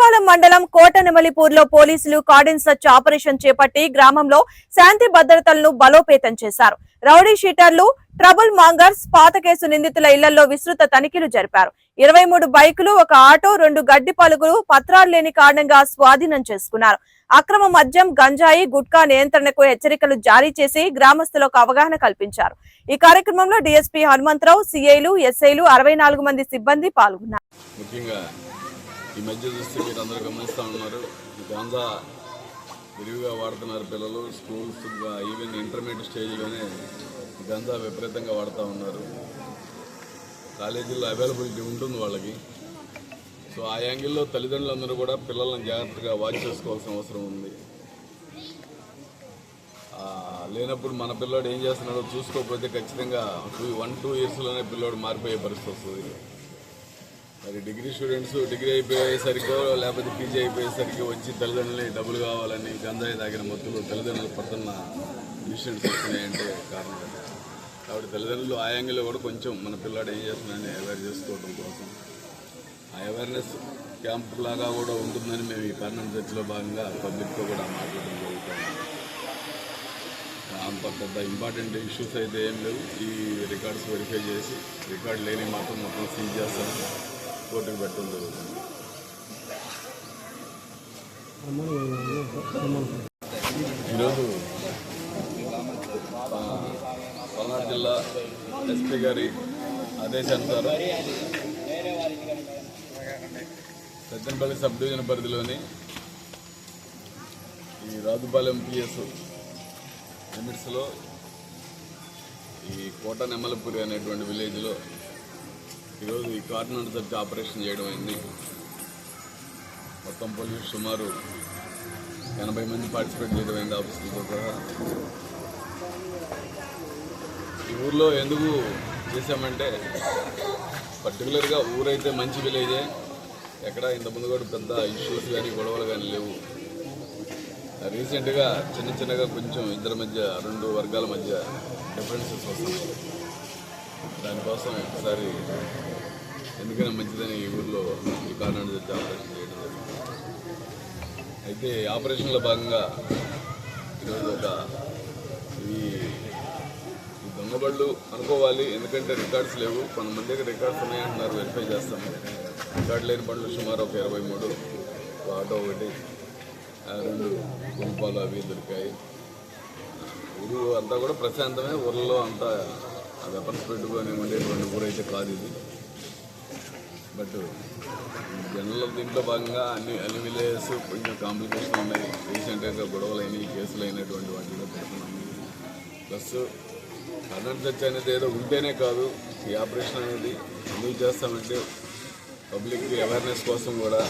రాజుపాలెం మండలం కోటనెమలిపూర్లో పోలీసులు కార్డిన్ search operation చేపట్టి గ్రామంలో శాంతి భద్రతలను బలోపేతం చేశారు. రౌడీ షీటర్లు ట్రబుల్ మాంగర్స్ పాత కేసు నిందితుల ఇళ్ళలో విస్తృత తనిఖీలు జరిపారు. ఇరవై మూడు బైకులు ఒక ఆటో రెండు గడ్డి పలుగులు పత్రాలు లేని కారణంగా స్వాధీనం చేసుకున్నారు. అక్రమ మద్యం గంజాయి గుట్కా నియంత్రణకు హెచ్చరికలు జారీ చేసి గ్రామస్తులకు అవగాహన కల్పించారు. ఈ కార్యక్రమంలో డిఎస్పీ హనుమంతరావు సిఐలు ఎస్ఐలు అరవై నాలుగు మంది సిబ్బంది పాల్గొన్నారు. ఈ మధ్య చూస్తే మీరు అందరూ గమనిస్తూ ఉన్నారు. గాంజా విరివిగా వాడుతున్నారు పిల్లలు. స్కూల్స్ ఈవెన్ ఇంటర్మీడియట్ స్టేజ్లోనే గంజా విపరీతంగా వాడుతూ ఉన్నారు. కాలేజీల్లో అవైలబిలిటీ ఉంటుంది వాళ్ళకి. సో ఆ యాంగిల్లో తల్లిదండ్రులందరూ కూడా పిల్లలను జాగ్రత్తగా వాచ్ చేసుకోవాల్సిన అవసరం ఉంది. లేనప్పుడు మన పిల్లోడు ఏం చేస్తున్నాడో చూసుకోకపోతే ఖచ్చితంగా టూ వన్ టూ ఇయర్స్లోనే పిల్లోడు మారిపోయే పరిస్థితి వస్తుంది. మరి డిగ్రీ స్టూడెంట్స్ డిగ్రీ అయిపోయేసరికో లేకపోతే పీజీ అయిపోయేసరికి వచ్చి తల్లిదండ్రులని డబ్బులు కావాలని గంజాయి తాగిన మొత్తంలో తల్లిదండ్రులు పడుతున్న ఇన్సిడెంట్స్ వస్తున్నాయంటే కారణం కాబట్టి తల్లిదండ్రులు ఆ యాంగిల్లో కూడా కొంచెం మన పిల్లాడు ఏం చేస్తున్నాడని అవేర్ చేసుకోవడం కోసం. ఆ అవేర్నెస్ క్యాంప్ లాగా కూడా ఉంటుందని మేము ఈ పర్ణం చర్చిలో భాగంగా పబ్లిక్తో కూడా మాట్లాడడం జరుగుతుంది. అంత పెద్ద ఇంపార్టెంట్ ఇష్యూస్ అయితే ఏం లేవు. ఈ రికార్డ్స్ వెరిఫై చేసి రికార్డ్ లేని మాత్రం మొత్తం సీజ్ చేస్తాము. కోర్టుకు పెట్టడం. జరుగుతుంది ఈరోజు పల్నాడు జిల్లా ఎస్పీ గారి ఆదేశానుసారం సత్తెనపల్లి సబ్ డివిజన్ పరిధిలోని ఈ రాజుపాలెం పిఎస్ లిమిట్స్లో ఈ కోట నెమ్మలపూరి అనేటువంటి విలేజ్లో ఈరోజు ఈ కార్నర్ దగ్గర ఆపరేషన్ చేయడం అయింది. మొత్తం పోలీసు సుమారు ఎనభై మంది పార్టిసిపేట్ చేయడం అయింది ఆఫీసులతో సహా ఈ ఊర్లో ఎందుకు చేశామంటే పర్టికులర్గా ఊరైతే మంచి విలేజే. ఎక్కడ ఇంతకుముందు కూడా పెద్ద ఇష్యూస్ కానీ గొడవలు కానీ లేవు. రీసెంట్గా చిన్న చిన్నగా కొంచెం ఇద్దరి మధ్య రెండు వర్గాల మధ్య డిఫరెన్సెస్ వస్తున్నాయి. దానికోసం ఒకసారి ఎందుకైనా మంచిదని ఈ ఊర్లో ఈ కారణాన్ని తెచ్చి ఆపరేషన్ చేయడం జరిగింది. అయితే ఆపరేషన్లో భాగంగా ఈరోజు ఒక ఈ దొంగబళ్ళు అనుకోవాలి ఎందుకంటే రికార్డ్స్ లేవు. కొంతమంది దగ్గర రికార్డ్స్ ఉన్నాయంటున్నారు వెరిఫై చేస్తాము. రికార్డు లేని బండ్లు సుమారు ఒక ఇరవై మూడు ఒక ఆటో ఒకటి రెండు కుటుంబాలు అవి దొరికాయి. ఊరు అంతా కూడా ప్రశాంతమే ఊర్లో అంతా వెపన్స్ పెట్టుకొని ఉండేటువంటి ఊరైతే కాదు ఇది. బట్ జనరల్ దీంట్లో భాగంగా అన్ని అన్ని విలేజెస్ కొంచెం కాంప్లికేషన్ ఉన్నాయి. రీసెంట్గా గొడవలు అయినాయి కేసులు అయినటువంటి వాటిలో పెడుతున్నాము. ప్లస్ కర్ణాటక చర్చ అనేది ఏదో ఉంటేనే కాదు ఈ ఆపరేషన్ అనేది ఎందుకు చేస్తామంటే పబ్లిక్కి అవేర్నెస్ కోసం కూడా